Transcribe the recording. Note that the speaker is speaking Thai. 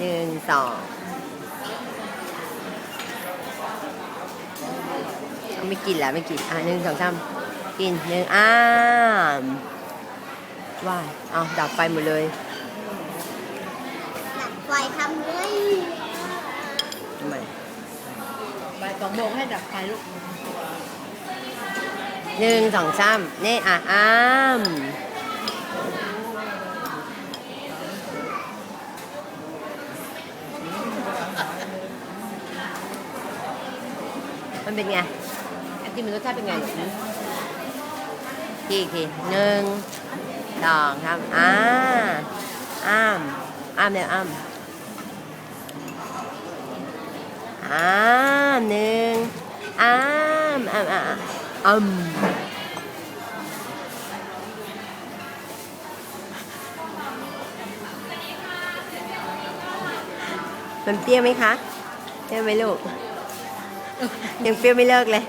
หนึ่งสองไม่กินแล้วไม่กิน อะหนึ่งสองสามกินหนึ่งอ้ามว่ายเอาดับไฟหมดเลย ดับไฟทำด้วยทำไมบ่ายสองโมงให้ดับไฟลูกหนึ่งสองสามนี่อะอ้าม มันเป็นไงไอติมมันรสชาติเป็นไงทีอีกทีหนึ่งสองสามอ่าอ้ามอ้ามเนี่ยอ้ามอ้ามหนึ่งอ้ามอ้ามอ้ามอ้ามมันเปรี้ยวไหมคะเปรี้ยวไหมลูก ยังเปรี้ยวไม่เลิกเลย